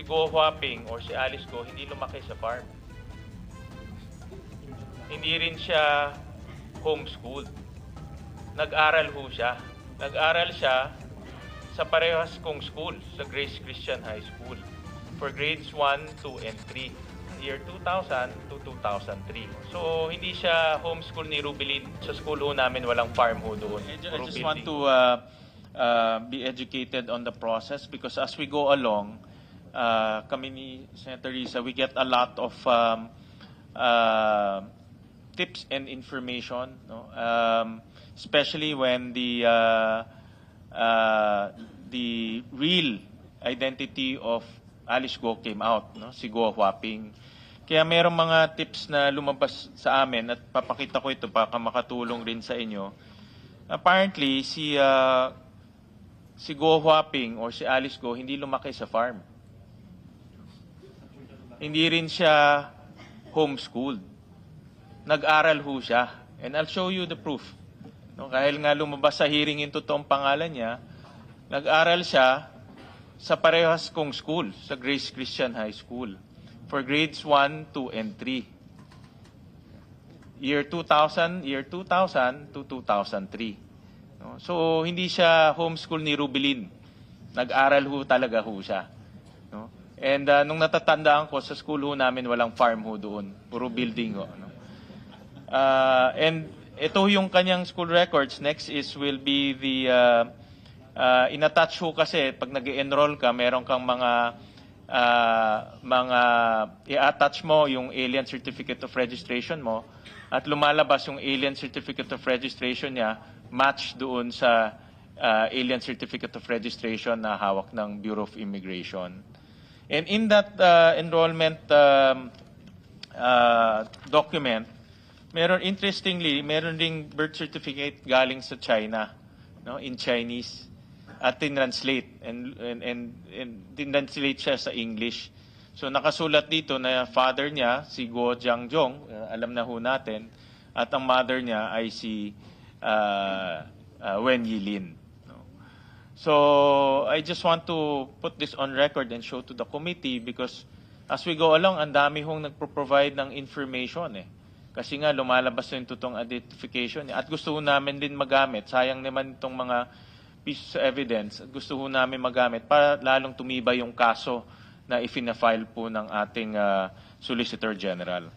Si Go Huaping or si Alice Go hindi lumaki sa farm. Hindi rin siya homeschooled. Nag-aral ho siya. Nag-aral siya sa parehas kong school, sa Grace Christian High School, for grades 1, 2, and 3, year 2000 to 2003. So, hindi siya homeschool ni Rubilin. Sa school ho namin, walang farm ho doon. I ju- I just want to uh, uh, be educated on the process because as we go along, uh, kami ni Senator Risa, we get a lot of um, uh, tips and information, no? um, especially when the uh, uh, the real identity of Alice Go came out, no? si Go Huaping. Kaya merong mga tips na lumabas sa amin at papakita ko ito para makatulong rin sa inyo. Apparently, si uh, si Go Huaping or si Alice Go hindi lumaki sa farm. Hindi rin siya homeschooled. Nag-aral ho siya. And I'll show you the proof. No, kahit nga lumabas sa hearing yung totoong pangalan niya, nag-aral siya sa parehas kong school, sa Grace Christian High School, for grades 1, 2, and 3. Year 2000, year 2000 to 2003. No? So, hindi siya homeschool ni Rubilin. Nag-aral ho talaga ho siya. And uh, nung natatandaan ko, sa school ho namin walang farm ho doon. Puro building ho. No? Uh, and ito yung kanyang school records. Next is will be the uh, uh, in-attach ho kasi pag nag enroll ka, meron kang mga uh, mga i-attach mo yung alien certificate of registration mo at lumalabas yung alien certificate of registration niya match doon sa uh, alien certificate of registration na hawak ng Bureau of Immigration. And in that uh, enrollment um, uh, document, meron interestingly, meron ding birth certificate galing sa China, no, in Chinese at tinranslate and and and, and tinranslate siya sa English. So nakasulat dito na father niya si Guo Jiangjong, uh, alam na ho natin, at ang mother niya ay si uh, uh, Wen Yilin. So I just want to put this on record and show to the committee because as we go along, ang dami hong nagpo-provide ng information eh. Kasi nga lumalabas na yung totoong identification niya. At gusto namin din magamit. Sayang naman itong mga pieces of evidence. Gusto ho namin magamit para lalong tumibay yung kaso na ifina-file po ng ating ah, Solicitor General.